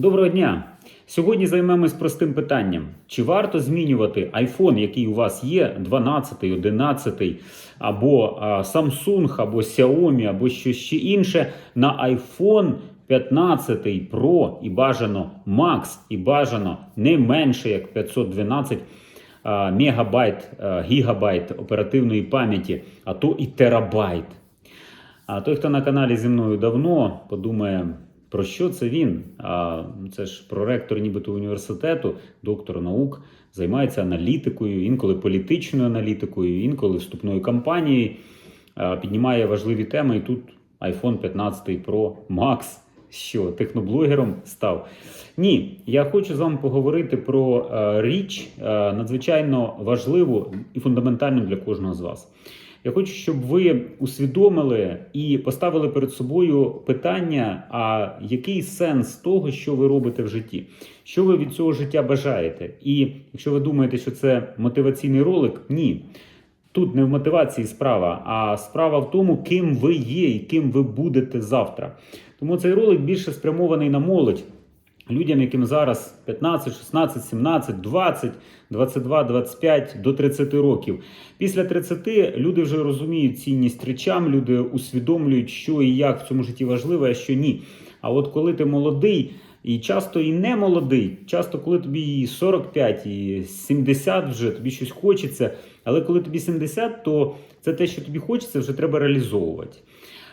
Доброго дня! Сьогодні займемось простим питанням: чи варто змінювати iPhone, який у вас є, 12, 11, або Samsung, або Xiaomi, або щось ще інше, на iPhone 15 Pro і бажано Max, і бажано не менше як 512 а, мегабайт, гігабайт оперативної пам'яті, а то і терабайт. А той, хто на каналі зі мною давно, подумає, про що це він? А це ж проректор нібито університету, доктор наук, займається аналітикою, інколи політичною аналітикою, інколи вступною кампанією, піднімає важливі теми. І тут iPhone 15 Pro Max. Що, техноблогером став? Ні, я хочу з вами поговорити про е, річ е, надзвичайно важливу і фундаментальну для кожного з вас. Я хочу, щоб ви усвідомили і поставили перед собою питання: а який сенс того, що ви робите в житті? Що ви від цього життя бажаєте? І якщо ви думаєте, що це мотиваційний ролик, ні. Тут не в мотивації справа, а справа в тому, ким ви є і ким ви будете завтра. Тому цей ролик більше спрямований на молодь. Людям, яким зараз 15, 16, 17, 20, 22, 25 до 30 років. Після 30 люди вже розуміють цінність речам, люди усвідомлюють, що і як в цьому житті важливо, а що ні. А от коли ти молодий, і часто і не молодий, часто, коли тобі і 45, і 70 вже тобі щось хочеться. Але коли тобі 70, то це те, що тобі хочеться, вже треба реалізовувати.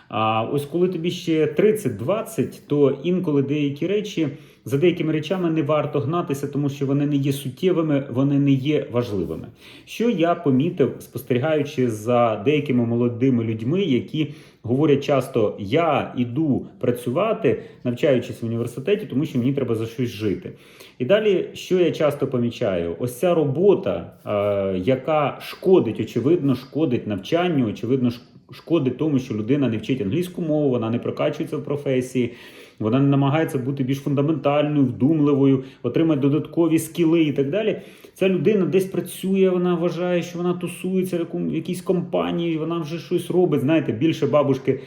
А ось коли тобі ще 30-20, то інколи деякі речі за деякими речами не варто гнатися, тому що вони не є суттєвими, вони не є важливими. Що я помітив, спостерігаючи за деякими молодими людьми, які говорять часто: я іду працювати, навчаючись в університеті, тому що мені треба за щось жити. І далі, що я часто помічаю, ось ця робота, е, яка шкодить, очевидно, шкодить навчанню, очевидно, шкодить тому, що людина не вчить англійську мову, вона не прокачується в професії. Вона не намагається бути більш фундаментальною, вдумливою, отримати додаткові скіли і так далі. Ця людина десь працює, вона вважає, що вона тусується в якійсь компанії, вона вже щось робить. Знаєте, більше бабушки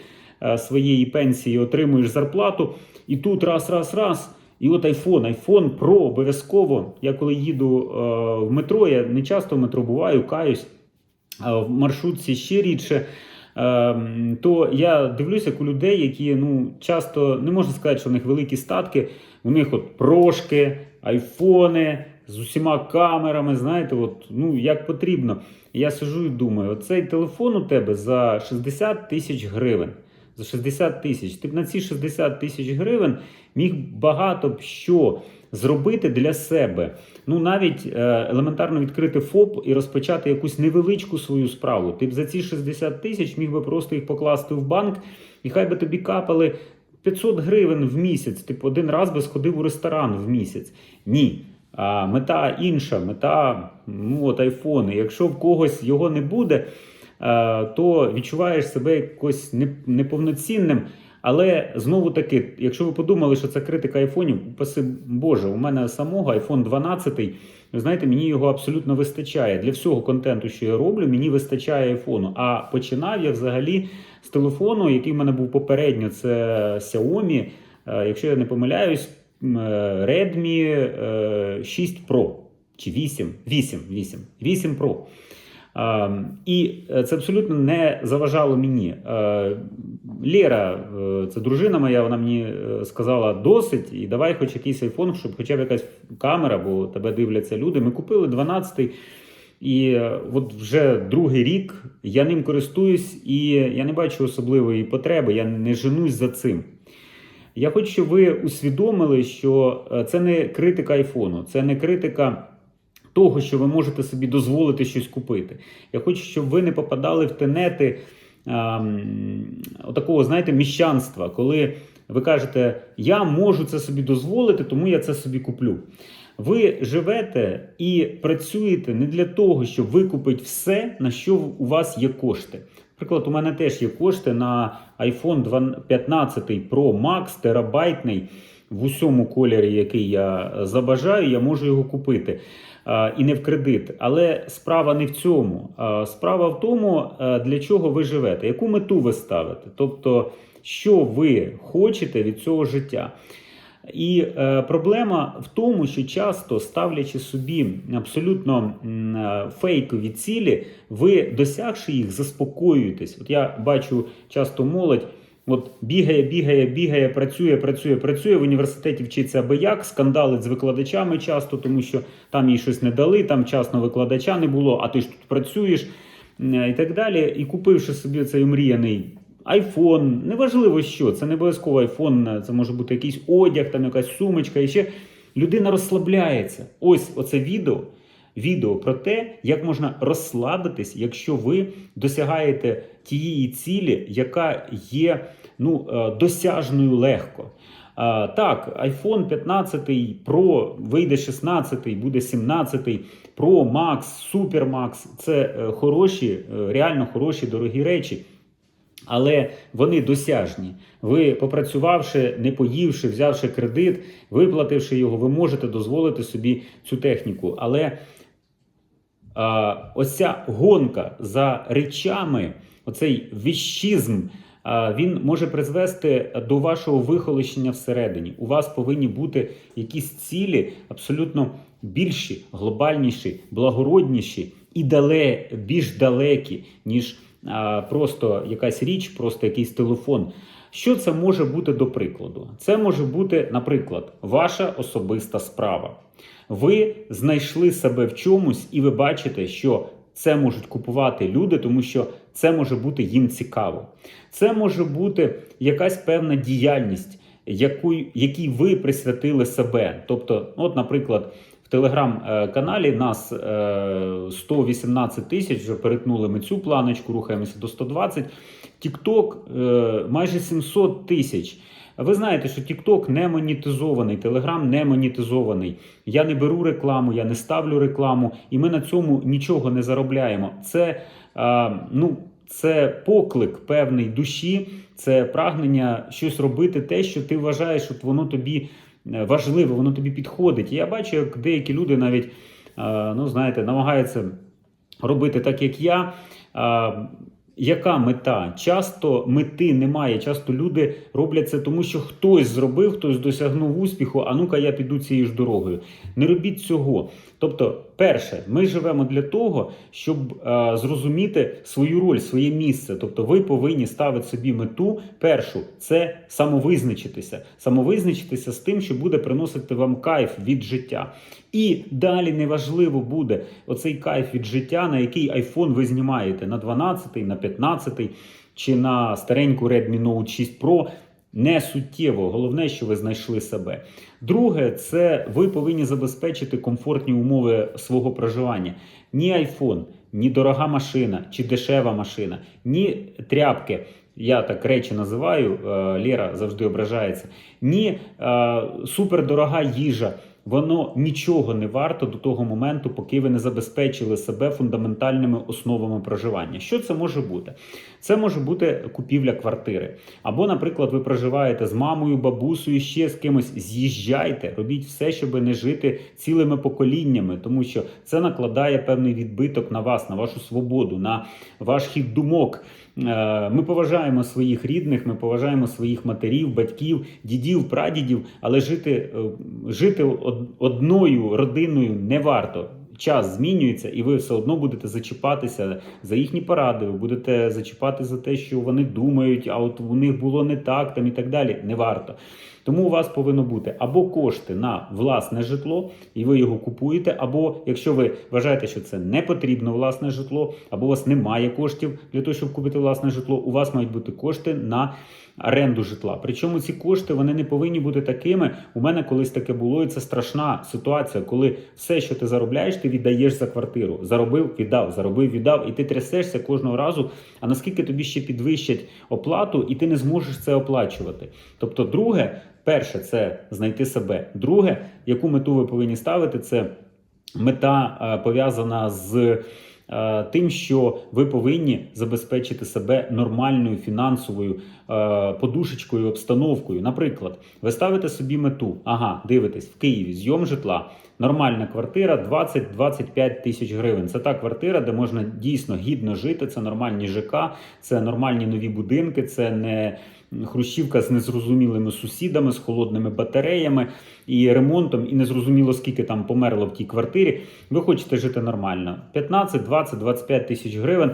е, своєї пенсії отримуєш зарплату. І тут раз, раз, раз. І от iPhone, iPhone Pro обов'язково. Я коли їду е, в метро, я не часто в метро буваю, каюсь, а в маршрутці ще рідше. Ем, то я дивлюся, у людей, які ну часто не можна сказати, що в них великі статки. У них от прошки, айфони з усіма камерами. Знаєте, от ну як потрібно. Я сижу і думаю: оцей телефон у тебе за 60 тисяч гривень. За 60 тисяч. Ти б на ці 60 тисяч гривень міг багато б що зробити для себе. Ну навіть е, елементарно відкрити ФОП і розпочати якусь невеличку свою справу. Ти б за ці 60 тисяч міг би просто їх покласти в банк, і хай би тобі капали 500 гривень в місяць. Типу один раз би сходив у ресторан в місяць. Ні. А мета інша, мета ну от айфони. Якщо в когось його не буде, е, то відчуваєш себе якось неповноцінним. Але знову таки, якщо ви подумали, що це критика айфонів, паси Боже, у мене самого iPhone 12, ви знаєте, мені його абсолютно вистачає. Для всього контенту, що я роблю, мені вистачає айфону. А починав я взагалі з телефону, який в мене був попередньо, це Xiaomi. Е, якщо я не помиляюсь, е, Redmi 6 е, Pro чи 8, 8, 8, 8 Pro. І це абсолютно не заважало мені. Лєра, е, це дружина моя, вона мені е, сказала досить, і давай хоч якийсь айфон, щоб хоча б якась камера, бо тебе дивляться люди. Ми купили 12-й. І е, от вже другий рік я ним користуюсь, і я не бачу особливої потреби, я не женусь за цим. Я хочу, щоб ви усвідомили, що це не критика айфону, це не критика того, що ви можете собі дозволити щось купити. Я хочу, щоб ви не попадали в тенети отакого, знаєте, міщанства, коли ви кажете, я можу це собі дозволити, тому я це собі куплю. Ви живете і працюєте не для того, щоб викупити все, на що у вас є кошти. Наприклад, у мене теж є кошти на iPhone 15 Pro Max терабайтний в усьому кольорі, який я забажаю, я можу його купити і не в кредит. Але справа не в цьому. Справа в тому, для чого ви живете, яку мету ви ставите. Тобто, що ви хочете від цього життя. І е, проблема в тому, що часто ставлячи собі абсолютно е, фейкові цілі, ви досягши їх, заспокоюєтесь. От я бачу часто молодь. От бігає, бігає, бігає, працює, працює, працює в університеті вчиться аби як, скандалить з викладачами часто, тому що там їй щось не дали, там часно викладача не було, а ти ж тут працюєш і так далі. І купивши собі цей мріяний айфон, неважливо що, це не обов'язково айфон, це може бути якийсь одяг, там якась сумочка, і ще людина розслабляється. Ось оце відео. Відео про те, як можна розслабитись, якщо ви досягаєте тієї цілі, яка є ну, е, досяжною легко. А, Так, iPhone 15 Pro вийде 16, буде 17, Pro Max, Super Max – це е, хороші, е, реально хороші, дорогі речі. Але вони досяжні. Ви, попрацювавши, не поївши, взявши кредит, виплативши його, ви можете дозволити собі цю техніку. Але ось ця гонка за речами, оцей віщизм, він може призвести до вашого вихолощення всередині. У вас повинні бути якісь цілі абсолютно більші, глобальніші, благородніші і дале, більш далекі, ніж просто якась річ, просто якийсь телефон. Що це може бути до прикладу? Це може бути, наприклад, ваша особиста справа. Ви знайшли себе в чомусь, і ви бачите, що це можуть купувати люди, тому що це може бути їм цікаво. Це може бути якась певна діяльність, якій ви присвятили себе. Тобто, от, наприклад, в телеграм-каналі нас е, 118 тисяч, вже перетнули ми цю планочку, рухаємося до 120. Тікток е, майже 700 тисяч. Ви знаєте, що TikTok не монетизований, Telegram не монетизований. Я не беру рекламу, я не ставлю рекламу, і ми на цьому нічого не заробляємо. Це, е, ну, це поклик певний душі, це прагнення щось робити, те, що ти вважаєш, що воно тобі е, важливо, воно тобі підходить. Я бачу, як деякі люди навіть, е, ну знаєте, намагаються робити так, як я. Яка мета? Часто мети немає. Часто люди роблять це тому, що хтось зробив, хтось досягнув успіху. А ну-ка, я піду цією ж дорогою. Не робіть цього. Тобто, перше, ми живемо для того, щоб е, зрозуміти свою роль, своє місце. Тобто, ви повинні ставити собі мету. Першу це самовизначитися, самовизначитися з тим, що буде приносити вам кайф від життя. І далі неважливо буде оцей кайф від життя, на який iPhone ви знімаєте на 12, на 15 чи на стареньку Redmi Note 6 Pro. Не суттєво, головне, що ви знайшли себе. Друге, це ви повинні забезпечити комфортні умови свого проживання. Ні айфон, ні дорога машина чи дешева машина, ні тряпки. Я так речі називаю, е, Лера завжди ображається. Ні е, супердорога їжа. Воно нічого не варто до того моменту, поки ви не забезпечили себе фундаментальними основами проживання. Що це може бути? Це може бути купівля квартири. Або, наприклад, ви проживаєте з мамою, бабусею, ще з кимось. З'їжджайте, робіть все, щоб не жити цілими поколіннями, тому що це накладає певний відбиток на вас, на вашу свободу, на ваш хід думок. Е, Ми поважаємо своїх рідних, ми поважаємо своїх матерів, батьків, дідів, прадідів, але жити, е, жити од- одною родиною не варто. Час змінюється, і ви все одно будете зачіпатися за їхні поради. Ви будете зачіпати за те, що вони думають, а от у них було не так, там і так далі. Не варто. Тому у вас повинно бути або кошти на власне житло, і ви його купуєте, або якщо ви вважаєте, що це не потрібно власне житло, або у вас немає коштів для того, щоб купити власне житло, у вас мають бути кошти на оренду житла. Причому ці кошти вони не повинні бути такими. У мене колись таке було, і це страшна ситуація, коли все, що ти заробляєш, ти віддаєш за квартиру. Заробив, віддав, заробив, віддав, і ти трясешся кожного разу. А наскільки тобі ще підвищать оплату, і ти не зможеш це оплачувати? Тобто, друге, перше, це знайти себе. Друге, яку мету ви повинні ставити, це мета е, пов'язана з. Е, Тим, що ви повинні забезпечити себе нормальною фінансовою е, подушечкою, обстановкою. Наприклад, ви ставите собі мету, ага, дивитесь в Києві, зйом житла. Нормальна квартира 20-25 тисяч гривень. Це та квартира, де можна дійсно гідно жити. Це нормальні ЖК, це нормальні нові будинки, це не хрущівка з незрозумілими сусідами, з холодними батареями і ремонтом, і незрозуміло скільки там померло в тій квартирі. Ви хочете жити нормально. 15, 20, 25 тисяч гривень.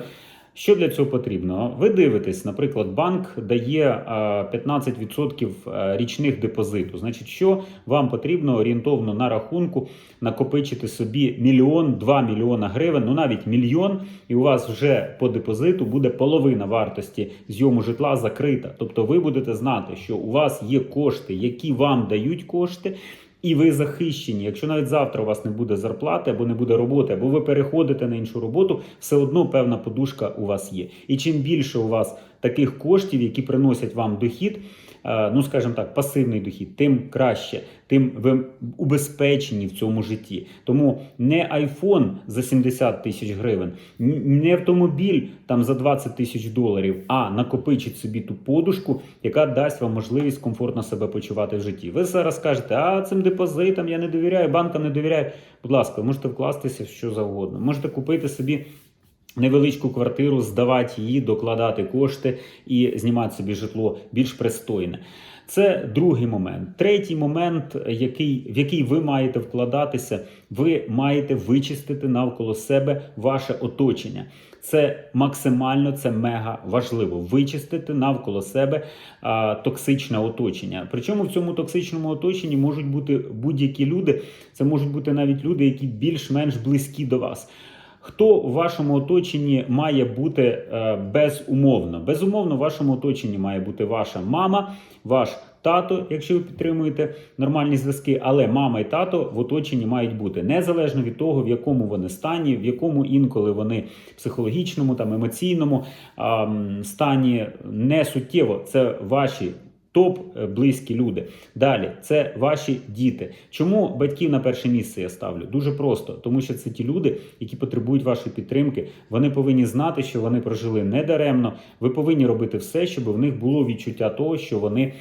Що для цього потрібно? Ви дивитесь, наприклад, банк дає е, 15% е, річних депозиту. Значить, що вам потрібно орієнтовно на рахунку накопичити собі мільйон, 2 мільйона гривень, ну навіть мільйон, і у вас вже по депозиту буде половина вартості зйому житла закрита. Тобто ви будете знати, що у вас є кошти, які вам дають кошти. І ви захищені. Якщо навіть завтра у вас не буде зарплати або не буде роботи, або ви переходите на іншу роботу, все одно певна подушка у вас є. І чим більше у вас таких коштів, які приносять вам дохід, ну скажімо так, пасивний дохід, тим краще, тим ви убезпечені в цьому житті. Тому не iPhone за 70 тисяч гривень, не автомобіль там за 20 тисяч доларів, а накопичить собі ту подушку, яка дасть вам можливість комфортно себе почувати в житті. Ви зараз скажете, а цим депозитам я не довіряю, банкам не довіряю. Будь ласка, можете вкластися в що завгодно. Можете купити собі. Невеличку квартиру, здавати її, докладати кошти і знімати собі житло більш пристойне. Це другий момент. Третій момент, який, в який ви маєте вкладатися, ви маєте вичистити навколо себе ваше оточення. Це максимально це мега важливо. Вичистити навколо себе а, токсичне оточення. Причому в цьому токсичному оточенні можуть бути будь-які люди. Це можуть бути навіть люди, які більш-менш близькі до вас. Хто в вашому оточенні має бути е, безумовно? Безумовно, в вашому оточенні має бути ваша мама, ваш тато, якщо ви підтримуєте нормальні зв'язки, але мама і тато в оточенні мають бути незалежно від того, в якому вони стані, в якому інколи вони психологічному, там емоційному стані не суттєво. Це ваші. Топ е, близькі люди. Далі це ваші діти. Чому батьків на перше місце я ставлю? Дуже просто, тому що це ті люди, які потребують вашої підтримки. Вони повинні знати, що вони прожили недаремно. Ви повинні робити все, щоб в них було відчуття того, що вони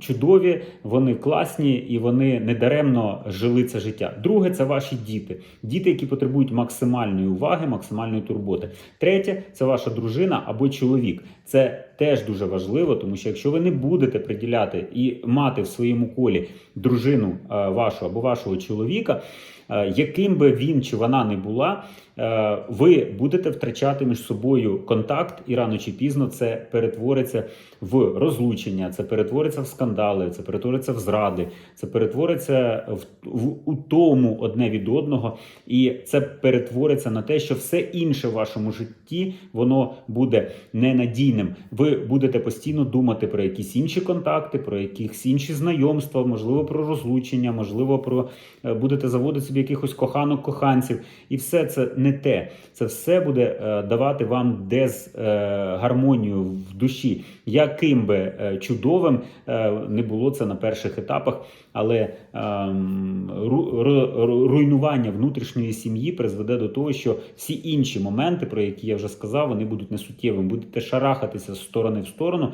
чудові, вони класні і вони недаремно жили це життя. Друге, це ваші діти. Діти, які потребують максимальної уваги, максимальної турботи. Третє це ваша дружина або чоловік. Це теж дуже важливо, тому що якщо ви не будете приділяти і мати в своєму колі дружину е, вашу або вашого чоловіка, е, яким би він чи вона не була, е, ви будете втрачати між собою контакт, і рано чи пізно це перетвориться в розлучення, це перетвориться в скандали, це перетвориться в зради, це перетвориться в, в утому одне від одного, і це перетвориться на те, що все інше в вашому житті воно буде ненадійним. Ви будете постійно думати про якісь інші контакти, про якісь інші знайомства, можливо, про розлучення, можливо, про е, будете заводити собі якихось коханок, коханців, і все це не те. Це все буде е, давати вам дезгармонію в душі. Яким би е, чудовим е, не було це на перших етапах, але ем, ру- ру- ру- руйнування внутрішньої сім'ї призведе до того, що всі інші моменти, про які я вже сказав, вони будуть несуттєвими. Будете шарахатися з сторони в сторону.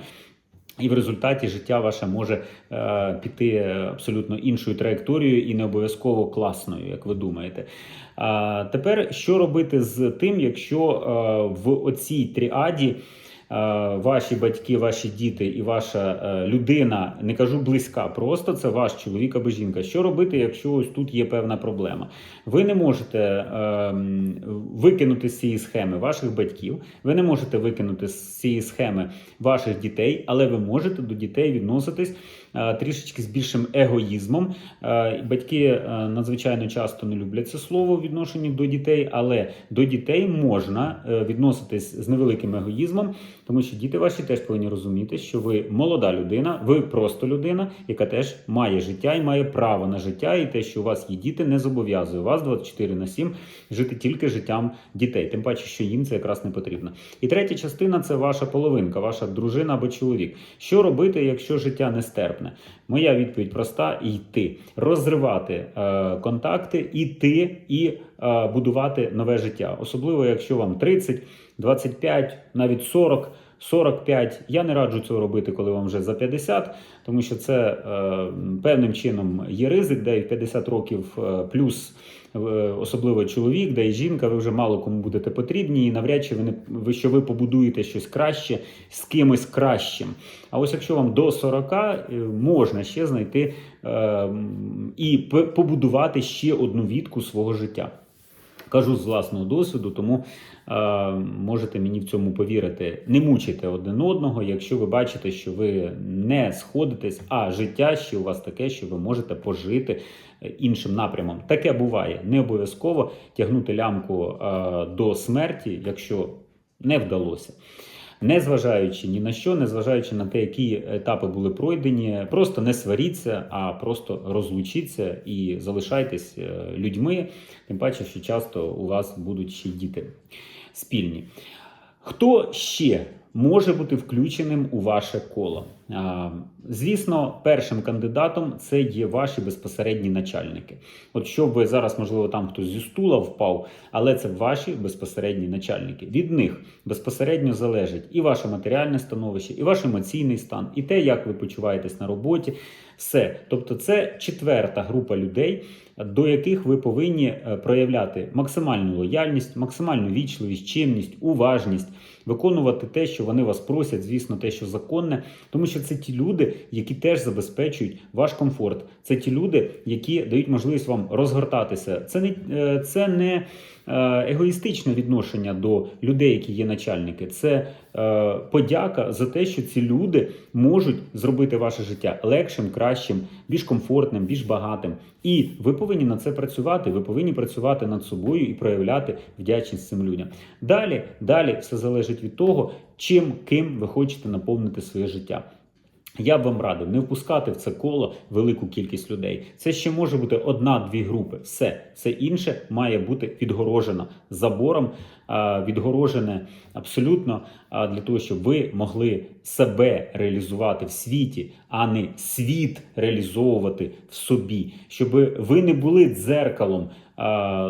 І в результаті життя ваше може е, піти абсолютно іншою траєкторією і не обов'язково класною, як ви думаєте. А тепер що робити з тим, якщо е, в оцій тріаді е, ваші батьки, ваші діти і ваша е, людина, не кажу близька, просто це ваш чоловік або жінка. Що робити, якщо ось тут є певна проблема? Ви не можете е, викинути з цієї схеми ваших батьків, ви не можете викинути з цієї схеми ваших дітей, але ви можете до дітей відноситись е, трішечки з більшим егоїзмом. Е, Батьки е, надзвичайно часто не люблять це слово в відношенні до дітей, але до дітей можна е, відноситись з невеликим егоїзмом, тому що діти ваші теж повинні розуміти, що ви молода людина, ви просто людина, яка теж має життя і має право на життя, і те, що у вас є діти, не зобов'язує вас 24 на 7 жити тільки життям дітей, тим паче, що їм це якраз не потрібно. І третя частина це ваша половинка, ваша дружина або чоловік. Що робити, якщо життя нестерпне? Моя відповідь проста: йти, розривати е, контакти, іти і е, будувати нове життя. Особливо, якщо вам 30, 25, навіть 40. 45. Я не раджу цього робити, коли вам вже за 50, тому що це е, певним чином є ризик, де і в 50 років е, плюс. Особливо чоловік, да і жінка, ви вже мало кому будете потрібні, і навряд чи ви не ви що ви побудуєте щось краще з кимось кращим. А ось якщо вам до 40, е, можна ще знайти е, і побудувати ще одну вітку свого життя. Кажу з власного досвіду, тому е, можете мені в цьому повірити. Не мучайте один одного, якщо ви бачите, що ви не сходитесь, а життя ще у вас таке, що ви можете пожити е, іншим напрямом. Таке буває. Не обов'язково тягнути лямку е, до смерті, якщо не вдалося. Незважаючи ні на що, незважаючи на те, які етапи були пройдені, просто не сваріться, а просто розлучіться і залишайтесь е, людьми. Тим паче, що часто у вас будуть ще діти спільні. Хто ще може бути включеним у ваше коло? Звісно, першим кандидатом це є ваші безпосередні начальники. От щоб ви зараз, можливо, там хтось зі стула впав, але це ваші безпосередні начальники. Від них безпосередньо залежить і ваше матеріальне становище, і ваш емоційний стан, і те, як ви почуваєтесь на роботі. Все. Тобто, це четверта група людей, до яких ви повинні е, проявляти максимальну лояльність, максимальну вічливість, чимність, уважність, виконувати те, що вони вас просять, звісно, те, що законне, тому що це ті люди, які теж забезпечують ваш комфорт. Це ті люди, які дають можливість вам розгортатися. Це не е, це не е, егоїстичне відношення до людей, які є начальники. Це подяка за те, що ці люди можуть зробити ваше життя легшим, кращим, більш комфортним, більш багатим. І ви повинні на це працювати. Ви повинні працювати над собою і проявляти вдячність цим людям. Далі, далі все залежить від того, чим ким ви хочете наповнити своє життя. Я б вам радив не впускати в це коло велику кількість людей. Це ще може бути одна-дві групи. Все, все інше має бути відгорожено забором, відгорожене абсолютно для того, щоб ви могли себе реалізувати в світі, а не світ реалізовувати в собі, щоб ви не були дзеркалом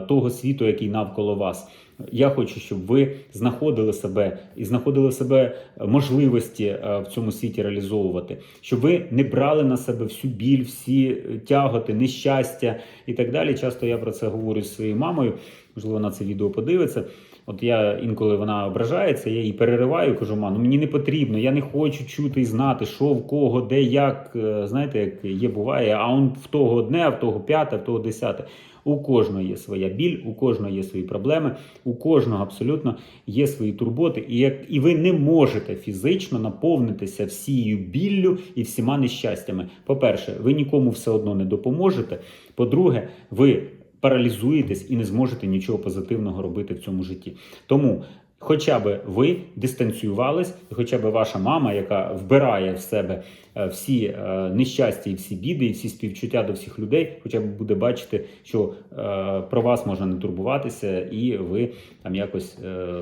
того світу, який навколо вас. Я хочу, щоб ви знаходили себе і знаходили себе можливості е, в цьому світі реалізовувати, щоб ви не брали на себе всю біль, всі е, тяготи, нещастя і так далі. Часто я про це говорю з своєю мамою. Можливо, вона це відео подивиться. От я інколи вона ображається, я її перериваю, кажу, ма, ну мені не потрібно, я не хочу чути і знати, що в кого, де, як. Е, Знаєте, як є буває, а он в того одне, в того п'яте, в того десяте. У кожного є своя біль, у кожного є свої проблеми, у кожного абсолютно є свої турботи, і як і ви не можете фізично наповнитися всією біллю і всіма нещастями. По-перше, ви нікому все одно не допоможете. По-друге, ви паралізуєтесь і не зможете нічого позитивного робити в цьому житті. Тому. Хоча б ви дистанціювались, і хоча б ваша мама, яка вбирає в себе е, всі е, нещастя і всі біди, і всі співчуття до всіх людей, хоча б буде бачити, що е, про вас можна не турбуватися, і ви там якось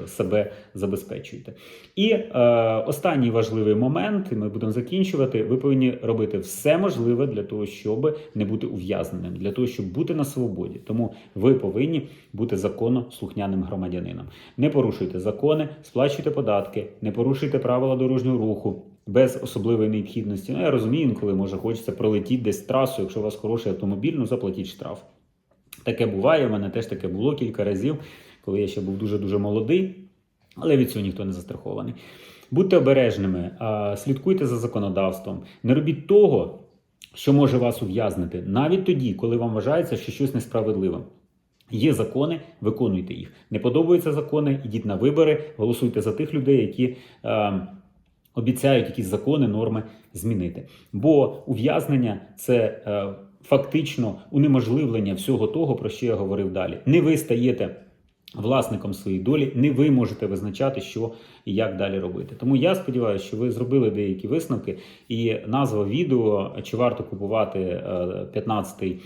себе забезпечуєте. І е, останній важливий момент, і ми будемо закінчувати. Ви повинні робити все можливе для того, щоб не бути ув'язненим, для того, щоб бути на свободі. Тому ви повинні бути законно слухняним громадянином. Не порушуйте закони, сплачуйте податки, не порушуйте правила дорожнього руху. Без особливої необхідності. Ну, я розумію, інколи може хочеться пролетіти десь трасу, якщо у вас хороший автомобіль, ну заплатіть штраф. Таке буває, у мене теж таке було кілька разів, коли я ще був дуже-дуже молодий, але від цього ніхто не застрахований. Будьте обережними, слідкуйте за законодавством, не робіть того, що може вас ув'язнити, навіть тоді, коли вам вважається, що щось несправедливе. Є закони, виконуйте їх. Не подобаються закони, ідіть на вибори, голосуйте за тих людей, які е, обіцяють якісь закони, норми змінити. Бо ув'язнення це е, фактично унеможливлення всього того, про що я говорив далі. Не ви стаєте власником своєї долі, не ви можете визначати, що і як далі робити. Тому я сподіваюся, що ви зробили деякі висновки, і назва відео чи варто купувати 15-й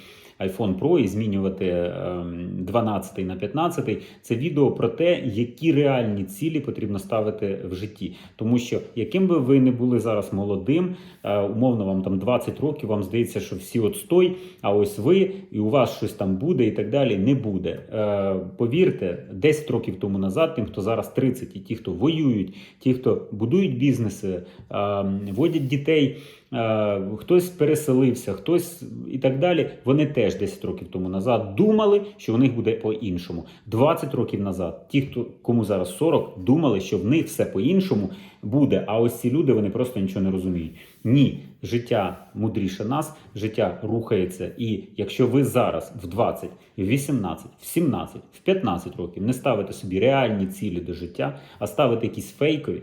iPhone Pro і змінювати ем, 12 на 15, це відео про те, які реальні цілі потрібно ставити в житті. Тому що яким би ви не були зараз молодим, е, умовно вам там 20 років, вам здається, що всі отстой, а ось ви і у вас щось там буде і так далі. Не буде. Е, Повірте, 10 років тому назад, тим, хто зараз 30, і ті, хто воюють, ті, хто будують бізнеси, е, водять дітей. Е, Хтось переселився, хтось і так далі. Вони теж 10 років тому назад думали, що в них буде по-іншому. 20 років назад, ті, хто кому зараз 40, думали, що в них все по-іншому буде. А ось ці люди вони просто нічого не розуміють. Ні, життя мудріше нас, життя рухається. І якщо ви зараз в 20, в 18, в 17, в 15 років не ставите собі реальні цілі до життя, а ставите якісь фейкові,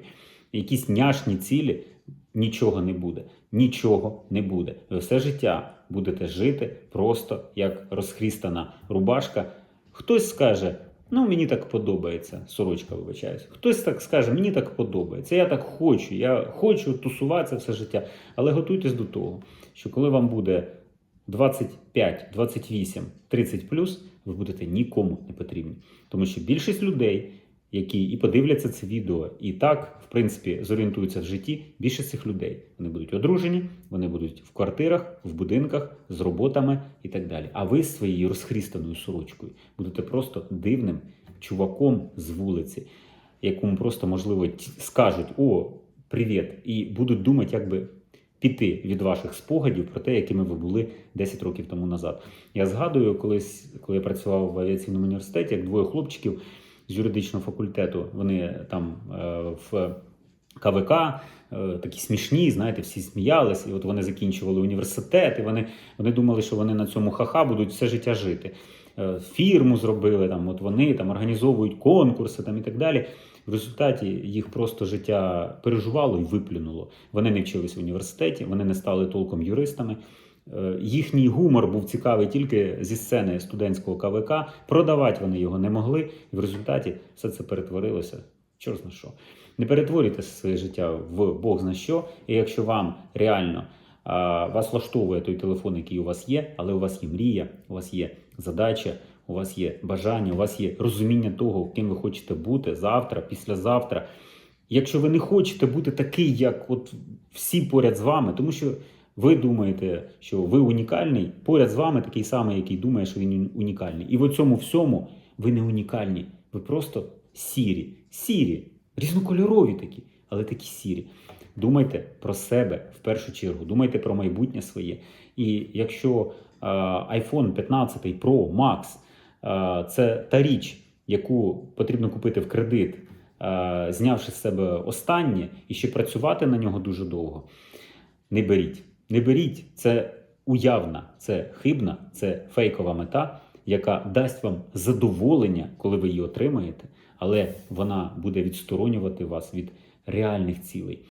якісь няшні цілі, нічого не буде. Нічого не буде. Ви все життя будете жити просто як розхрістана рубашка. Хтось скаже. Ну, мені так подобається, сорочка вибачаюсь. Хтось так скаже, мені так подобається, я так хочу, я хочу тусуватися все життя. Але готуйтесь до того, що коли вам буде 25, 28, 30 ви будете нікому не потрібні. Тому що більшість людей, які і подивляться це відео, і так, в принципі, зорієнтуються в житті, більшість цих людей вони будуть одружені, вони будуть в квартирах, в будинках, з роботами і так далі. А ви своєю розхрістаною сорочкою будете просто дивним чуваком з вулиці, якому просто, можливо, скажуть: О, привіт! І будуть думати, як би піти від ваших спогадів про те, якими ви були 10 років тому назад. Я згадую, колись, коли я працював в авіаційному університеті, як двоє хлопчиків з юридичного факультету, вони там е, в КВК, е, такі смішні, знаєте, всі сміялись, і от вони закінчували університет, і вони, вони думали, що вони на цьому ха-ха будуть все життя жити. Е, Фірму зробили, там, от вони там організовують конкурси там, і так далі. В результаті їх просто життя переживало і виплюнуло. Вони не вчились в університеті, вони не стали толком юристами. Е, Їхній гумор був цікавий тільки зі сцени студентського КВК. Продавати вони його не могли. І в результаті все це перетворилося. Чорт зна що. Не перетворюйте своє життя в Бог зна що. І якщо вам реально а, вас влаштовує той телефон, який у вас є, але у вас є мрія, у вас є задача, у вас є бажання, у вас є розуміння того, ким ви хочете бути завтра, післязавтра. Якщо ви не хочете бути такий, як от всі поряд з вами, тому що ви думаєте, що ви унікальний, поряд з вами такий самий, який думає, що він унікальний. І в цьому всьому ви не унікальні. Ви просто сірі, сірі, різнокольорові такі, але такі сірі. Думайте про себе в першу чергу, думайте про майбутнє своє. І якщо е, iPhone 15 Pro Max е, це та річ, яку потрібно купити в кредит, е, знявши з себе останнє, і ще працювати на нього дуже довго, не беріть. Не беріть, це уявна, це хибна, це фейкова мета, яка дасть вам задоволення, коли ви її отримаєте, але вона буде відсторонювати вас від реальних цілей.